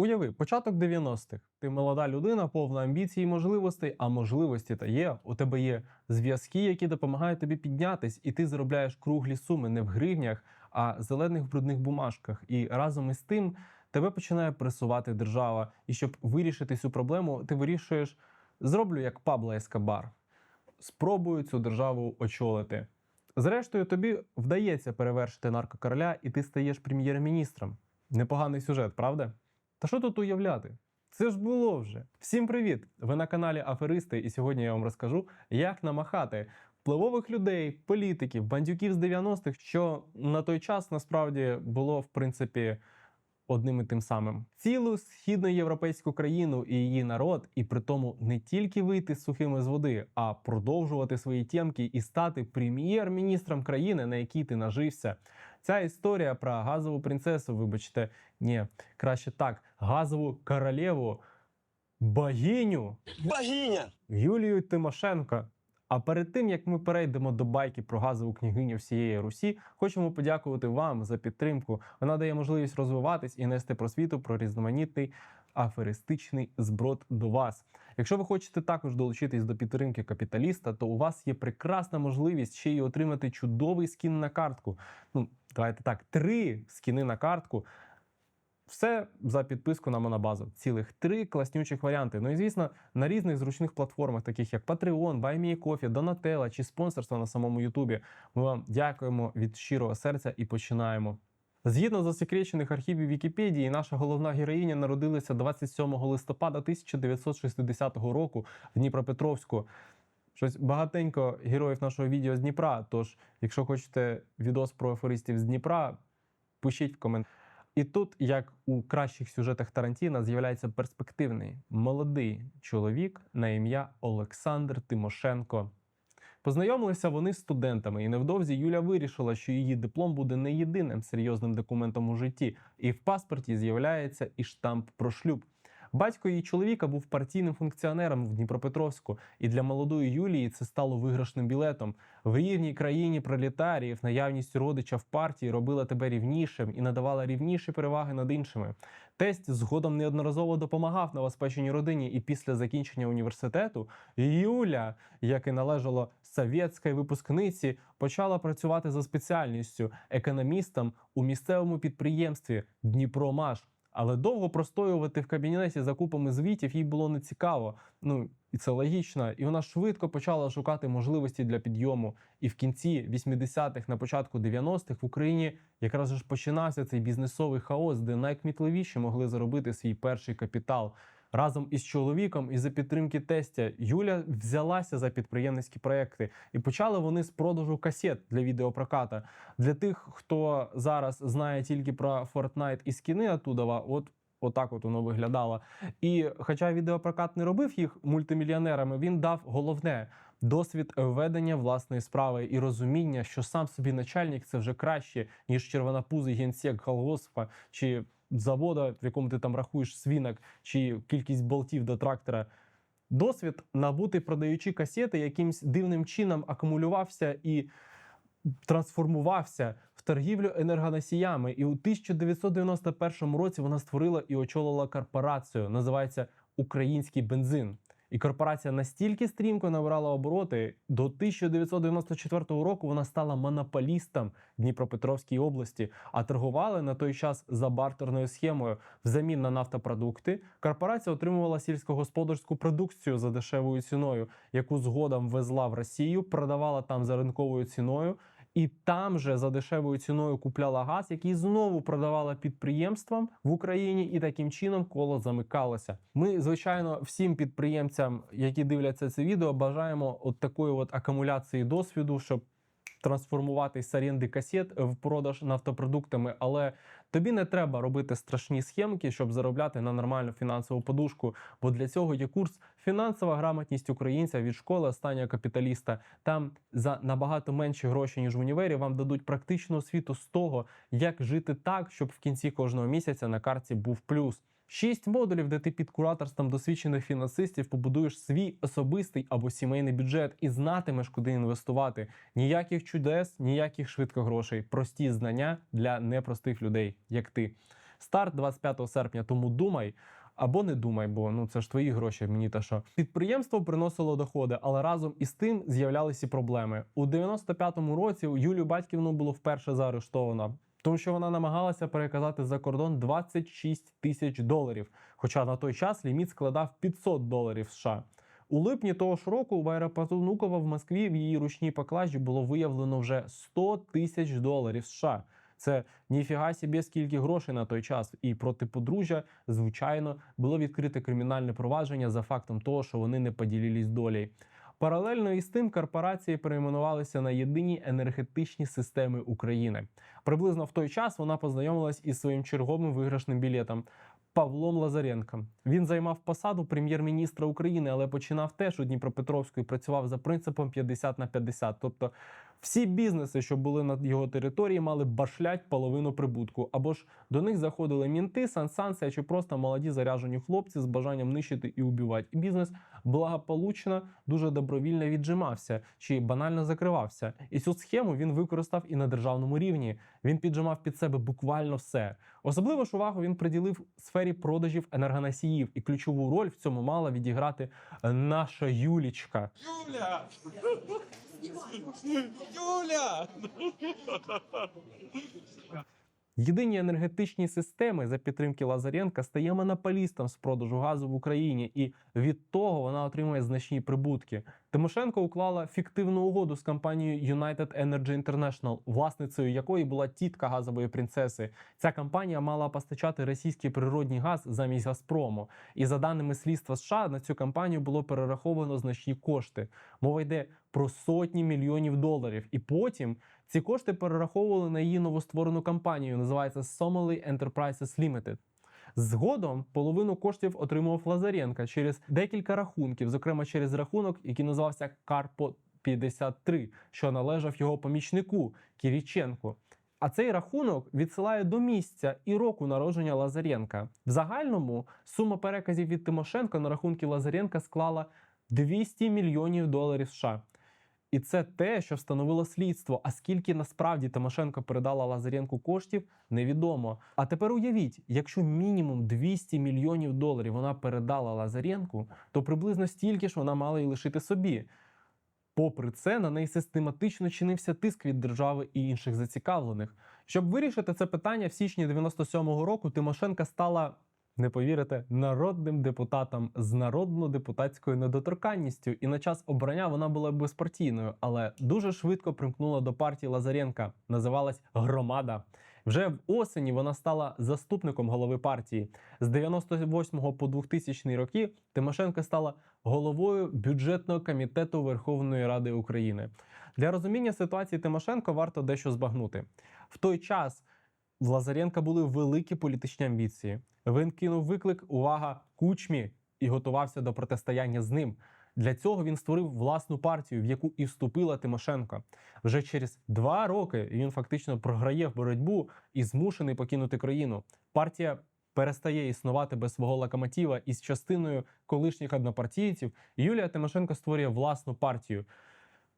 Уяви, початок 90-х. Ти молода людина, повна амбіцій і можливостей, а можливості та є. У тебе є зв'язки, які допомагають тобі піднятись, і ти заробляєш круглі суми не в гривнях, а зелених брудних бумажках. І разом із тим тебе починає пресувати держава. І щоб вирішити цю проблему, ти вирішуєш: зроблю як Пабло Ескобар. Спробую цю державу очолити. Зрештою, тобі вдається перевершити наркокороля, і ти стаєш прем'єр-міністром. Непоганий сюжет, правда? Та що тут уявляти? Це ж було вже. Всім привіт! Ви на каналі Аферисти, і сьогодні я вам розкажу, як намахати впливових людей, політиків, бандюків з 90-х, що на той час насправді було в принципі одним і тим самим. Цілу східноєвропейську країну і її народ, і при тому не тільки вийти з сухими з води, а продовжувати свої тємки і стати прем'єр-міністром країни, на якій ти нажився. Ця історія про газову принцесу, вибачте, ні, краще так, газову королеву, богиню Богиня! Юлію Тимошенко. А перед тим як ми перейдемо до байки про газову княгиню всієї Русі, хочемо подякувати вам за підтримку. Вона дає можливість розвиватись і нести просвіту про різноманітний аферистичний зброд до вас. Якщо ви хочете також долучитись до підтримки капіталіста, то у вас є прекрасна можливість ще й отримати чудовий скін на картку. Ну, давайте так, три скіни на картку. Все за підписку на Монобазу. Цілих три класнючих варіанти. Ну і звісно, на різних зручних платформах, таких як Patreon, BuyMeCoffee, Donatella чи спонсорство на самому Ютубі. Ми вам дякуємо від щирого серця і починаємо. Згідно засекречених архівів Вікіпедії, наша головна героїня народилася 27 листопада 1960 року в Дніпропетровську. Щось багатенько героїв нашого відео з Дніпра. Тож, якщо хочете відос про аферистів з Дніпра, пишіть в коментарі. І тут, як у кращих сюжетах Тарантіна, з'являється перспективний молодий чоловік на ім'я Олександр Тимошенко. Познайомилися вони з студентами, і невдовзі Юля вирішила, що її диплом буде не єдиним серйозним документом у житті, і в паспорті з'являється і штамп про шлюб. Батько її чоловіка був партійним функціонером в Дніпропетровську, і для молодої Юлії це стало виграшним білетом. В рівній країні пролетаріїв наявність родича в партії робила тебе рівнішим і надавала рівніші переваги над іншими. Тесть згодом неодноразово допомагав новоспеченій родині, і після закінчення університету Юля, як і належало совєтській випускниці, почала працювати за спеціальністю економістом у місцевому підприємстві Дніпромаш. Але довго простоювати в кабінеті за купами звітів їй було не цікаво. Ну і це логічно. І вона швидко почала шукати можливості для підйому. І в кінці 80-х, на початку 90-х в Україні якраз ж починався цей бізнесовий хаос, де найкмітливіші могли заробити свій перший капітал. Разом із чоловіком і за підтримки тестя Юля взялася за підприємницькі проекти, і почали вони з продажу касет для відеопроката. Для тих, хто зараз знає тільки про Fortnite і скіни Атудова, от. Отак от воно виглядало. І хоча відеопрокат не робив їх мультимільйонерами, він дав головне досвід ведення власної справи і розуміння, що сам собі начальник це вже краще, ніж червонопузий генсек Голгоспа чи завода, в якому ти там рахуєш свінок, чи кількість болтів до трактора. Досвід набути, продаючи касети, якимсь дивним чином акумулювався і трансформувався в торгівлю енергоносіями. І у 1991 році вона створила і очолила корпорацію, називається Український бензин. І корпорація настільки стрімко набирала обороти, до 1994 року вона стала монополістом Дніпропетровській області, а торгували на той час за бартерною схемою. Взамін на нафтопродукти корпорація отримувала сільськогосподарську продукцію за дешевою ціною, яку згодом везла в Росію, продавала там за ринковою ціною. І там же за дешевою ціною купляла газ, який знову продавала підприємствам в Україні, і таким чином коло замикалося. Ми, звичайно, всім підприємцям, які дивляться це відео, бажаємо от такої от акумуляції досвіду, щоб трансформуватись з оренди касет в продаж нафтопродуктами. Але тобі не треба робити страшні схемки, щоб заробляти на нормальну фінансову подушку. Бо для цього є курс фінансова грамотність українця від школи останнього капіталіста. Там за набагато менші гроші ніж в універі вам дадуть практичну освіту з того, як жити так, щоб в кінці кожного місяця на карті був плюс. Шість модулів, де ти під кураторством досвідчених фінансистів побудуєш свій особистий або сімейний бюджет і знатимеш, куди інвестувати. Ніяких чудес, ніяких швидкогрошей. Прості знання для непростих людей, як ти. Старт 25 серпня. Тому думай. Або не думай, бо ну це ж твої гроші. Мені та що підприємство приносило доходи, але разом із тим з'являлися проблеми. У 95-му році Юлію Батьківну було вперше заарештовано, тому що вона намагалася переказати за кордон 26 тисяч доларів. Хоча на той час ліміт складав 500 доларів США. У липні того ж року в аеропорту Внуково в Москві в її ручній поклажі було виявлено вже 100 тисяч доларів США. Це ніфіга собі скільки грошей на той час. І проти подружжя, звичайно, було відкрите кримінальне провадження за фактом того, що вони не поділились долі. Паралельно із тим корпорації перейменувалися на єдині енергетичні системи України. Приблизно в той час вона познайомилась із своїм черговим виграшним білетом. Павлом Лазаренком він займав посаду прем'єр-міністра України, але починав теж у Дніпропетровську і працював за принципом 50 на 50. Тобто всі бізнеси, що були на його території, мали башлять половину прибутку, або ж до них заходили мінти, сансанція чи просто молоді заряжені хлопці з бажанням нищити і убивати. І бізнес благополучно, дуже добровільно віджимався чи банально закривався. І цю схему він використав і на державному рівні. Він піджимав під себе буквально все. Особливо ж увагу він приділив сфері продажів енергоносіїв, і ключову роль в цьому мала відіграти наша Юлічка. Юля! Юля! Єдині енергетичні системи за підтримки Лазаренка стає монополістом з продажу газу в Україні, і від того вона отримує значні прибутки. Тимошенко уклала фіктивну угоду з компанією United Energy International, власницею якої була тітка газової принцеси. Ця компанія мала постачати російський природний газ замість Газпрому. І за даними слідства США, на цю компанію було перераховано значні кошти. Мова йде про сотні мільйонів доларів. І потім ці кошти перераховували на її новостворену компанію, називається Somali Enterprises Limited. Згодом половину коштів отримував Лазаренка через декілька рахунків, зокрема через рахунок, який називався Карпо 53, що належав його помічнику Кіріченку. А цей рахунок відсилає до місця і року народження Лазаренка. В загальному сума переказів від Тимошенка на рахунки Лазаренка склала 200 мільйонів доларів США. І це те, що встановило слідство. А скільки насправді Тимошенко передала Лазаренку коштів, невідомо. А тепер уявіть, якщо мінімум 200 мільйонів доларів вона передала Лазаренку, то приблизно стільки ж вона мала і лишити собі. Попри це, на неї систематично чинився тиск від держави і інших зацікавлених. Щоб вирішити це питання, в січні 97-го року Тимошенка стала. Не повірите, народним депутатом з народно-депутатською недоторканністю, і на час обрання вона була безпартійною, але дуже швидко примкнула до партії Лазаренка. Називалась Громада. Вже в осені вона стала заступником голови партії. З 98 по 2000 роки Тимошенко стала головою бюджетного комітету Верховної Ради України. Для розуміння ситуації Тимошенко варто дещо збагнути. В той час в Лазаренка були великі політичні амбіції. Він кинув виклик увага кучмі і готувався до протистояння з ним. Для цього він створив власну партію, в яку і вступила Тимошенко. Вже через два роки він фактично програє в боротьбу і змушений покинути країну. Партія перестає існувати без свого локомотива, і з частиною колишніх однопартійців Юлія Тимошенко створює власну партію,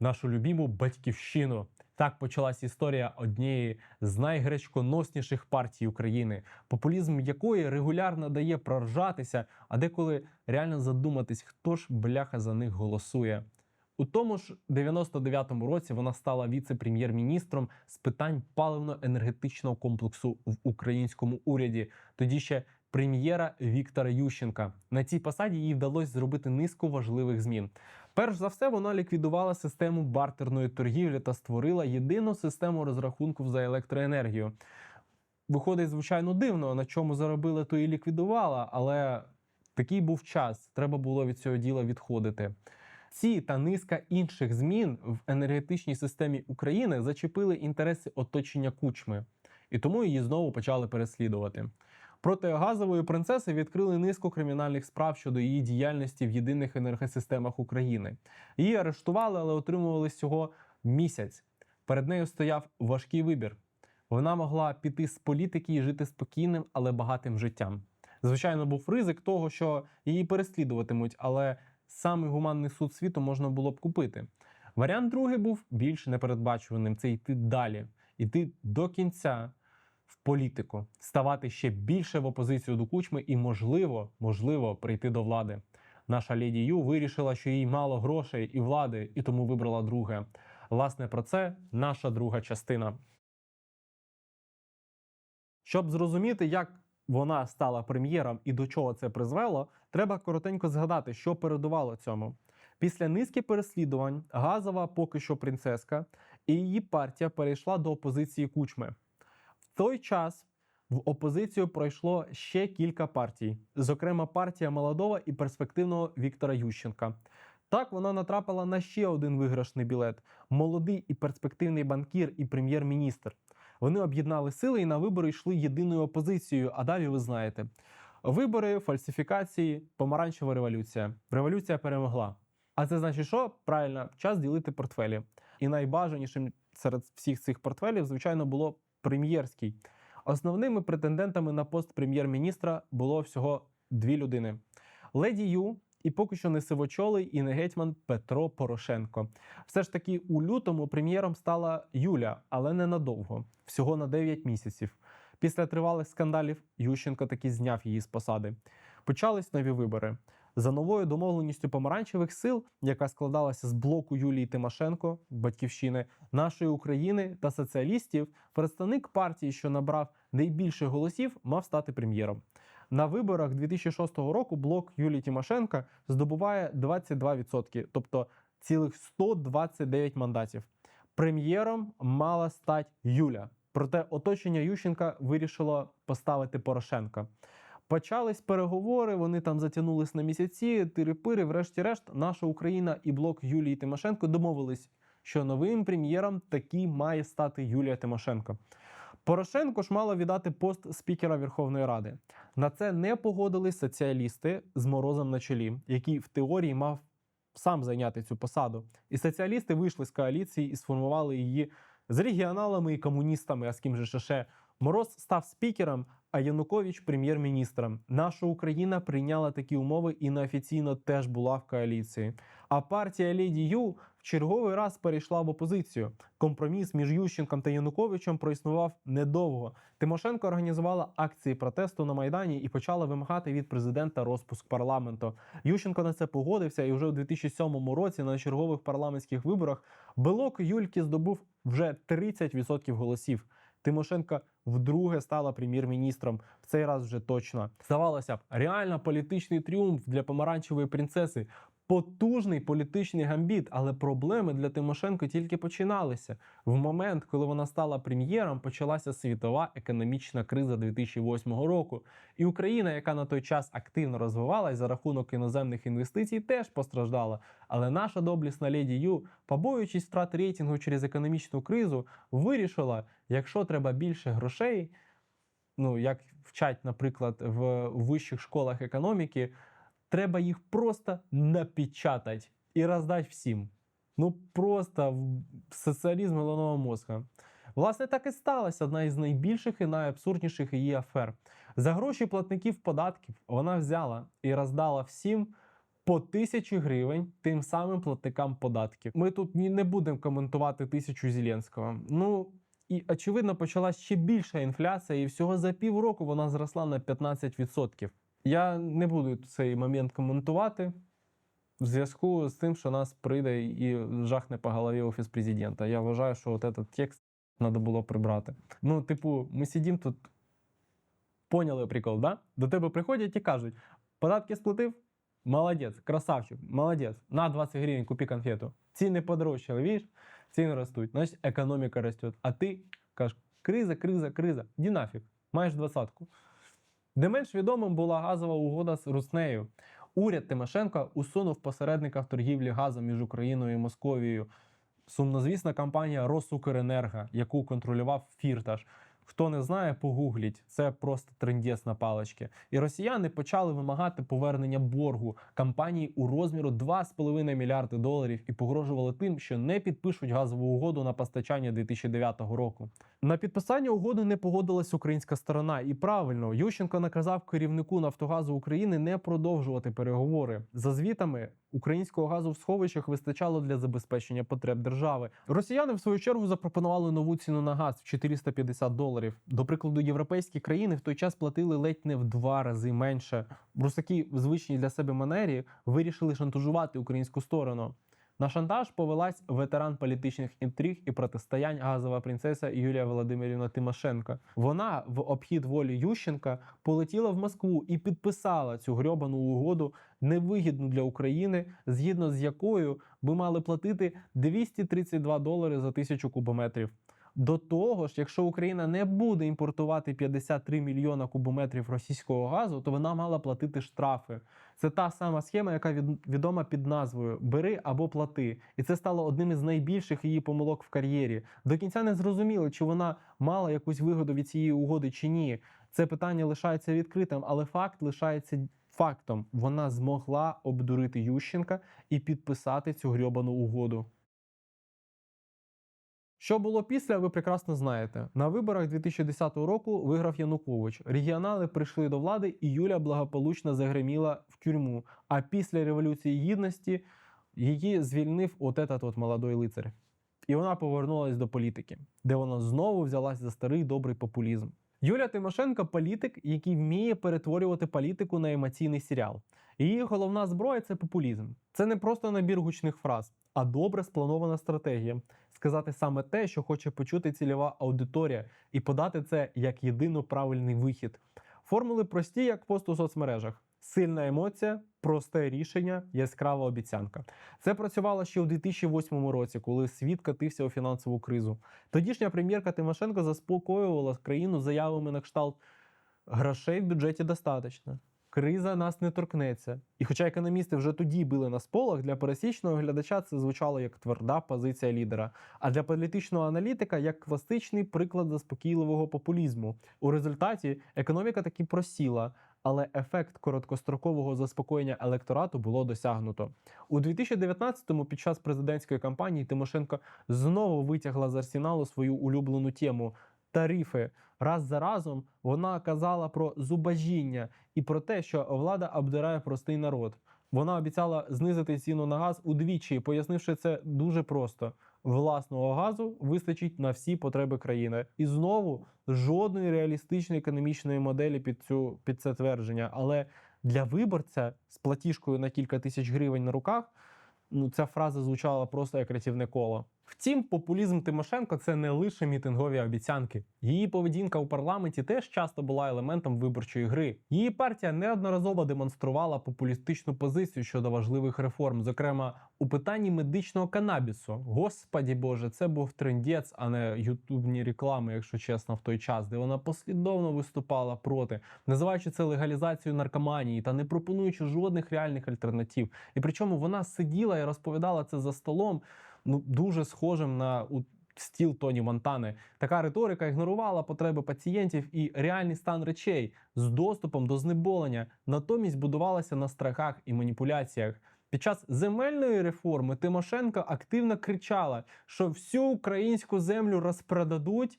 нашу любіму батьківщину. Так почалась історія однієї з найгречконосніших партій України, популізм якої регулярно дає проржатися, а деколи реально задуматись, хто ж бляха за них голосує. У тому ж 99-му році вона стала віце-прем'єр-міністром з питань паливно-енергетичного комплексу в українському уряді. Тоді ще прем'єра Віктора Ющенка. На цій посаді їй вдалося зробити низку важливих змін. Перш за все, вона ліквідувала систему бартерної торгівлі та створила єдину систему розрахунків за електроенергію. Виходить, звичайно, дивно, на чому заробила, то і ліквідувала, але такий був час. Треба було від цього діла відходити. Ці та низка інших змін в енергетичній системі України зачепили інтереси оточення кучми, і тому її знову почали переслідувати. Проти газової принцеси відкрили низку кримінальних справ щодо її діяльності в єдиних енергосистемах України. Її арештували, але отримували всього місяць. Перед нею стояв важкий вибір. Вона могла піти з політики і жити спокійним, але багатим життям. Звичайно, був ризик того, що її переслідуватимуть, але самий гуманний суд світу можна було б купити. Варіант другий був більш непередбачуваним: це йти далі, йти до кінця, в політику, ставати ще більше в опозицію до кучми і, можливо, можливо, прийти до влади. Наша леді Ю вирішила, що їй мало грошей і влади, і тому вибрала друге. Власне, про це наша друга частина. Щоб зрозуміти, як вона стала прем'єром і до чого це призвело, треба коротенько згадати, що передувало цьому. Після низки переслідувань газова поки що принцеска і її партія перейшла до опозиції кучми. Той час в опозицію пройшло ще кілька партій, зокрема партія молодого і перспективного Віктора Ющенка. Так вона натрапила на ще один виграшний білет: молодий і перспективний банкір і прем'єр-міністр. Вони об'єднали сили і на вибори йшли єдиною опозицією. А далі ви знаєте: вибори, фальсифікації, помаранчева революція. Революція перемогла. А це значить, що правильно час ділити портфелі. І найбажанішим серед всіх цих портфелів, звичайно, було прем'єрський. Основними претендентами на пост прем'єр-міністра було всього дві людини: леді Ю і поки що не сивочолий і не гетьман Петро Порошенко. Все ж таки, у лютому прем'єром стала Юля, але не надовго, всього на 9 місяців. Після тривалих скандалів Ющенко таки зняв її з посади. Почались нові вибори. За новою домовленістю помаранчевих сил, яка складалася з блоку Юлії Тимошенко, батьківщини нашої України та соціалістів, представник партії, що набрав найбільше голосів, мав стати прем'єром. На виборах 2006 року блок Юлії Тимошенка здобуває 22%, тобто цілих 129 мандатів. Прем'єром мала стати Юля. Проте оточення Ющенка вирішило поставити Порошенка. Почались переговори, вони там затягнулись на місяці, тири-пири. Врешті-решт, наша Україна і блок Юлії Тимошенко домовились, що новим прем'єром таки має стати Юлія Тимошенко. Порошенко ж мало віддати пост спікера Верховної Ради. На це не погодились соціалісти з морозом на чолі, який в теорії мав сам зайняти цю посаду. І соціалісти вийшли з коаліції і сформували її з регіоналами і комуністами. А з ким же ще Мороз став спікером, а Янукович прем'єр-міністром. Наша Україна прийняла такі умови і неофіційно теж була в коаліції. А партія Леді Ю в черговий раз перейшла в опозицію. Компроміс між Ющенком та Януковичем проіснував недовго. Тимошенко організувала акції протесту на майдані і почала вимагати від президента розпуск парламенту. Ющенко на це погодився, і вже у 2007 році на чергових парламентських виборах блок Юльки здобув вже 30% голосів. Тимошенко вдруге стала прем'єр-міністром. В цей раз вже точно. Здавалося б, реально політичний тріумф для помаранчевої принцеси. Потужний політичний гамбіт, але проблеми для Тимошенко тільки починалися. В момент, коли вона стала прем'єром, почалася світова економічна криза 2008 року. І Україна, яка на той час активно розвивалась за рахунок іноземних інвестицій, теж постраждала. Але наша доблісна леді Ю, побоюючись втрат рейтингу через економічну кризу, вирішила, якщо треба більше грошей, ну як вчать, наприклад, в вищих школах економіки, треба їх просто напечатати і роздати всім. Ну просто соціалізм головного мозка. Власне, так і сталася одна із найбільших і найабсурдніших її афер. За гроші платників податків вона взяла і роздала всім по тисячі гривень тим самим платникам податків. Ми тут не будемо коментувати тисячу Зеленського. Ну і очевидно почалась ще більша інфляція, і всього за півроку вона зросла на 15%. Я не буду цей момент коментувати в зв'язку з тим, що нас прийде і жахне по голові офіс президента. Я вважаю, що от этот текст треба було прибрати. Ну, типу, ми сидимо тут, поняли прикол, да? До тебе приходять і кажуть: податки сплатив? Молодець, красавчик, молодець. На 20 гривень купи конфету. Ціни подорожчали, видиш? Ціни ростуть, значить економіка росте. А ти кажеш, криза, криза, криза. Іди нафіг, маєш двадцятку. Не менш відомим була газова угода з Руснею. Уряд Тимошенко усунув посередника в торгівлі газом між Україною і Московією. Сумнозвісна компанія Росукренерго, яку контролював Фірташ. Хто не знає, погугліть. Це просто трендєс на палички. І росіяни почали вимагати повернення боргу компанії у розміру 2,5 мільярди доларів і погрожували тим, що не підпишуть газову угоду на постачання 2009 року. На підписання угоди не погодилась українська сторона, і правильно Ющенко наказав керівнику Нафтогазу України не продовжувати переговори. За звітами українського газу в сховищах вистачало для забезпечення потреб держави. Росіяни в свою чергу запропонували нову ціну на газ в 450 доларів. До прикладу, європейські країни в той час платили ледь не в два рази менше. Русаки в звичній для себе манері вирішили шантажувати українську сторону. На шантаж повелась ветеран політичних інтриг і протистоянь газова принцеса Юлія Володимирівна Тимошенко. Вона в обхід волі Ющенка полетіла в Москву і підписала цю грьобану угоду невигідну для України, згідно з якою ми мали платити 232 долари за тисячу кубометрів. До того ж, якщо Україна не буде імпортувати 53 мільйона кубометрів російського газу, то вона мала платити штрафи. Це та сама схема, яка від- відома під назвою Бери або плати. І це стало одним із найбільших її помилок в кар'єрі. До кінця не зрозуміло, чи вона мала якусь вигоду від цієї угоди чи ні. Це питання лишається відкритим, але факт лишається фактом. Вона змогла обдурити Ющенка і підписати цю грьобану угоду. Що було після, ви прекрасно знаєте. На виборах 2010 року виграв Янукович. Регіонали прийшли до влади, і Юля благополучно загриміла в тюрму. А після Революції Гідності її звільнив от этот от молодой лицар. І вона повернулася до політики, де вона знову взялась за старий добрий популізм. Юля Тимошенко політик, який вміє перетворювати політику на емоційний серіал. Її головна зброя це популізм. Це не просто набір гучних фраз, а добре спланована стратегія. Сказати саме те, що хоче почути цільова аудиторія, і подати це як єдино правильний вихід. Формули прості, як пост у соцмережах. Сильна емоція, просте рішення, яскрава обіцянка. Це працювало ще у 2008 році, коли світ катився у фінансову кризу. Тодішня прем'єрка Тимошенко заспокоювала країну заявами на кшталт грошей в бюджеті достатньо. Криза нас не торкнеться. І хоча економісти вже тоді били на сполох, для пересічного глядача це звучало як тверда позиція лідера, а для політичного аналітика як класичний приклад заспокійливого популізму. У результаті економіка таки просіла, але ефект короткострокового заспокоєння електорату було досягнуто. У 2019-му під час президентської кампанії Тимошенко знову витягла з арсеналу свою улюблену тему тарифи. Раз за разом вона казала про зубожіння і про те, що влада обдирає простий народ. Вона обіцяла знизити ціну на газ удвічі, пояснивши це дуже просто: власного газу вистачить на всі потреби країни. І знову жодної реалістичної економічної моделі під цю під це твердження. Але для виборця з платіжкою на кілька тисяч гривень на руках. Ну, ця фраза звучала просто як рятівне коло. Втім, популізм Тимошенко це не лише мітингові обіцянки. Її поведінка у парламенті теж часто була елементом виборчої гри. Її партія неодноразово демонструвала популістичну позицію щодо важливих реформ, зокрема у питанні медичного канабісу. Господі Боже, це був трендець, а не ютубні реклами, якщо чесно, в той час, де вона послідовно виступала проти, називаючи це легалізацією наркоманії та не пропонуючи жодних реальних альтернатив. І причому вона сиділа і розповідала це за столом ну дуже схожим на у стіл Тоні Монтани. Така риторика ігнорувала потреби пацієнтів і реальний стан речей з доступом до знеболення, натомість будувалася на страхах і маніпуляціях. Під час земельної реформи Тимошенко активно кричала, що всю українську землю розпродадуть.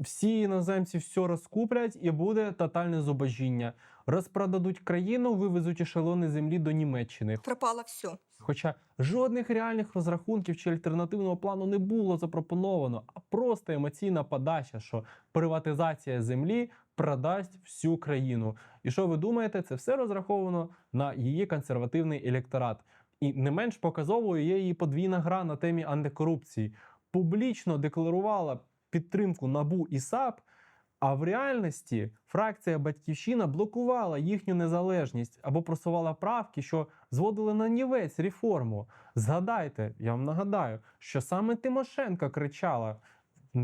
Всі іноземці все розкуплять і буде тотальне зубожіння. Розпродадуть країну, вивезуть ешелони землі до Німеччини. пропало все. Хоча жодних реальних розрахунків чи альтернативного плану не було запропоновано, а просто емоційна подача, що приватизація землі продасть всю країну. І що ви думаєте, це все розраховано на її консервативний електорат. І не менш показовою є її подвійна гра на темі антикорупції. Публічно декларувала підтримку НАБУ і САП. А в реальності фракція Батьківщина блокувала їхню незалежність або просувала правки, що зводили на нівець реформу. Згадайте, я вам нагадаю, що саме Тимошенко кричала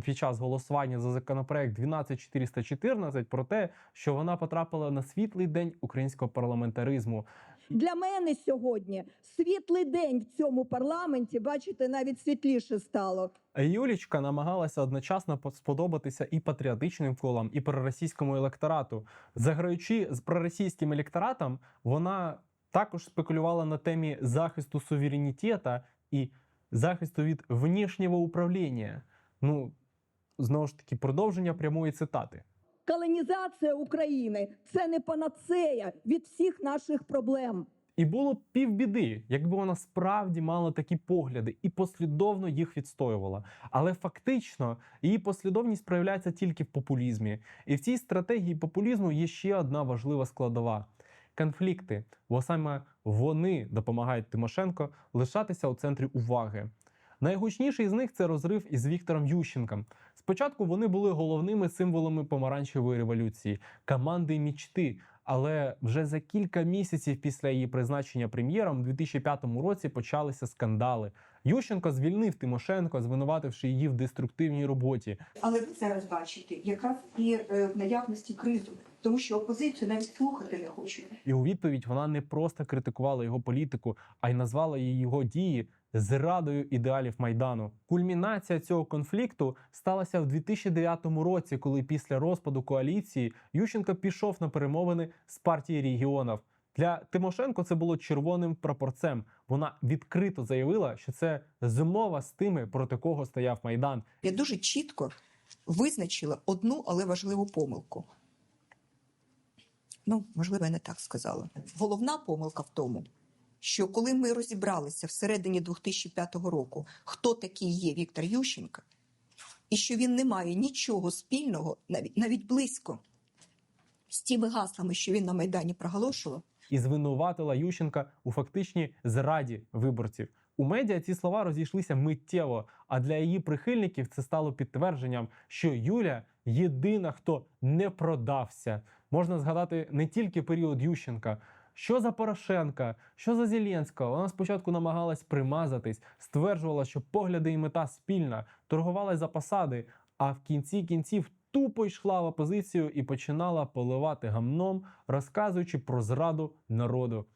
під час голосування за законопроект 12414 про те, що вона потрапила на світлий день українського парламентаризму. Для мене сьогодні світлий день в цьому парламенті. Бачите, навіть світліше стало. Юлічка намагалася одночасно по- сподобатися і патріотичним колам, і проросійському електорату. Заграючи з проросійським електоратом, вона також спекулювала на темі захисту суверенітета і захисту від внішнього управління. Ну, знову ж таки продовження прямої цитати. Колонізація України це не панацея від всіх наших проблем. І було б півбіди, якби вона справді мала такі погляди і послідовно їх відстоювала. Але фактично її послідовність проявляється тільки в популізмі. І в цій стратегії популізму є ще одна важлива складова. Конфлікти, бо саме вони допомагають Тимошенко лишатися у центрі уваги. Найгучніший з них це розрив із Віктором Ющенком. Спочатку вони були головними символами помаранчевої революції, команди мічти. Але вже за кілька місяців після її призначення прем'єром у 2005 році почалися скандали. Ющенко звільнив Тимошенко, звинувативши її в деструктивній роботі. Але ви зараз бачите, якраз і е, в наявності кризу, тому що опозицію навіть слухати не хочуть. І у відповідь вона не просто критикувала його політику, а й назвала її його дії зрадою ідеалів майдану. Кульмінація цього конфлікту сталася в 2009 році, коли після розпаду коаліції Ющенко пішов на перемовини з партії регіонів. Для Тимошенко це було червоним прапорцем. Вона відкрито заявила, що це змова з тими, проти кого стояв майдан. Я дуже чітко визначила одну, але важливу помилку. Ну, можливо, я не так сказала. Головна помилка в тому, що коли ми розібралися всередині 2005 року, хто такий є Віктор Ющенко, і що він не має нічого спільного, навіть, навіть близько, з тими гаслами, що він на Майдані проголошував, і звинуватила Ющенка у фактичній зраді виборців. У медіа ці слова розійшлися миттєво, а для її прихильників це стало підтвердженням, що Юля єдина, хто не продався. Можна згадати не тільки період Ющенка. Що за Порошенка, що за Зеленського? Вона спочатку намагалась примазатись, стверджувала, що погляди і мета спільна, торгувалась за посади, а в кінці кінців тупо йшла в опозицію і починала поливати гамном, розказуючи про зраду народу.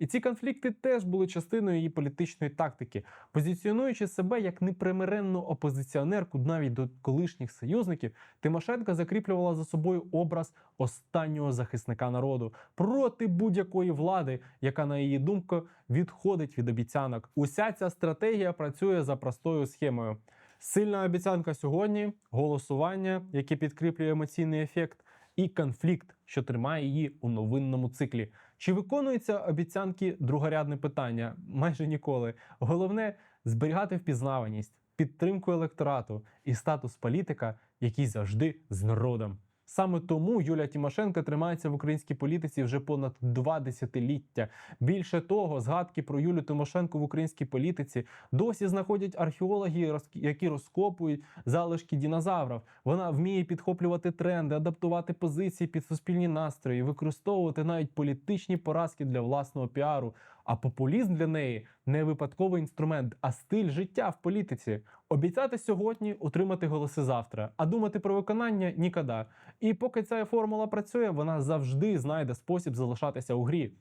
І ці конфлікти теж були частиною її політичної тактики, позиціонуючи себе як непримиренну опозиціонерку навіть до колишніх союзників, Тимошенко закріплювала за собою образ останнього захисника народу проти будь-якої влади, яка, на її думку, відходить від обіцянок. Уся ця стратегія працює за простою схемою. Сильна обіцянка сьогодні, голосування, яке підкріплює емоційний ефект, і конфлікт, що тримає її у новинному циклі. Чи виконуються обіцянки другорядне питання? Майже ніколи. Головне зберігати впізнаваність, підтримку електорату і статус політика, який завжди з народом. Саме тому Юлія Тимошенко тримається в українській політиці вже понад два десятиліття. Більше того, згадки про Юлю Тимошенко в українській політиці досі знаходять археологи, які розкопують залишки дінозаврів. Вона вміє підхоплювати тренди, адаптувати позиції під суспільні настрої, використовувати навіть політичні поразки для власного піару. А популізм для неї не випадковий інструмент, а стиль життя в політиці. Обіцяти сьогодні, отримати голоси завтра, а думати про виконання ніколи. І поки ця формула працює, вона завжди знайде спосіб залишатися у грі.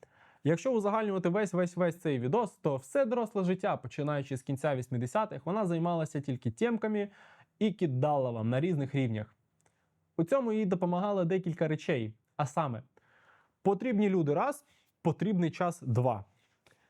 Якщо узагальнювати весь весь весь цей відос, то все доросле життя, починаючи з кінця 80-х, вона займалася тільки тємками і кидала вам на різних рівнях. У цьому їй допомагало декілька речей. А саме, потрібні люди раз, потрібний час два.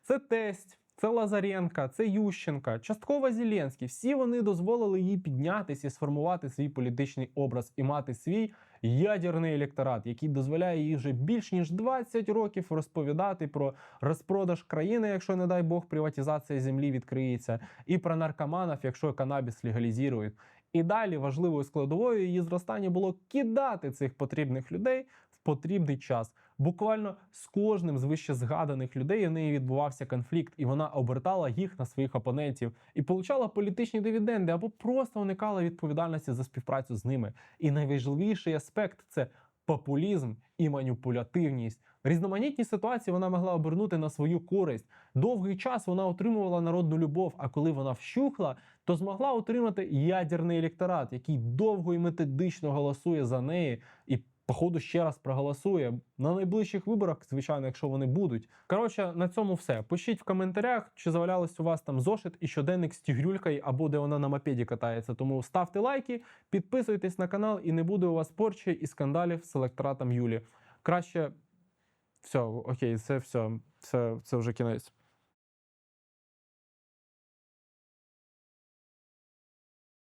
Це тесть, це Лазаренка, це Ющенка, частково Зеленський. Всі вони дозволили їй піднятися і сформувати свій політичний образ і мати свій ядерний електорат, який дозволяє їй вже більш ніж 20 років розповідати про розпродаж країни, якщо, не дай Бог, приватизація землі відкриється, і про наркоманів, якщо канабіс легалізують. І далі важливою складовою її зростання було кидати цих потрібних людей в потрібний час. Буквально з кожним з вище згаданих людей в неї відбувався конфлікт, і вона обертала їх на своїх опонентів і получала політичні дивіденди або просто уникала відповідальності за співпрацю з ними. І найважливіший аспект це популізм і маніпулятивність. Різноманітні ситуації вона могла обернути на свою користь. Довгий час вона отримувала народну любов. А коли вона вщухла, то змогла отримати ядерний електорат, який довго і методично голосує за неї і. Походу, ще раз проголосує на найближчих виборах, звичайно, якщо вони будуть. Коротше, на цьому все. Пишіть в коментарях, чи завалялось у вас там зошит і щоденник з тігрюлькою, або де вона на мопеді катається. Тому ставте лайки, підписуйтесь на канал, і не буде у вас порчі і скандалів з електоратом Юлі. Краще все, окей, це все, це, це вже кінець.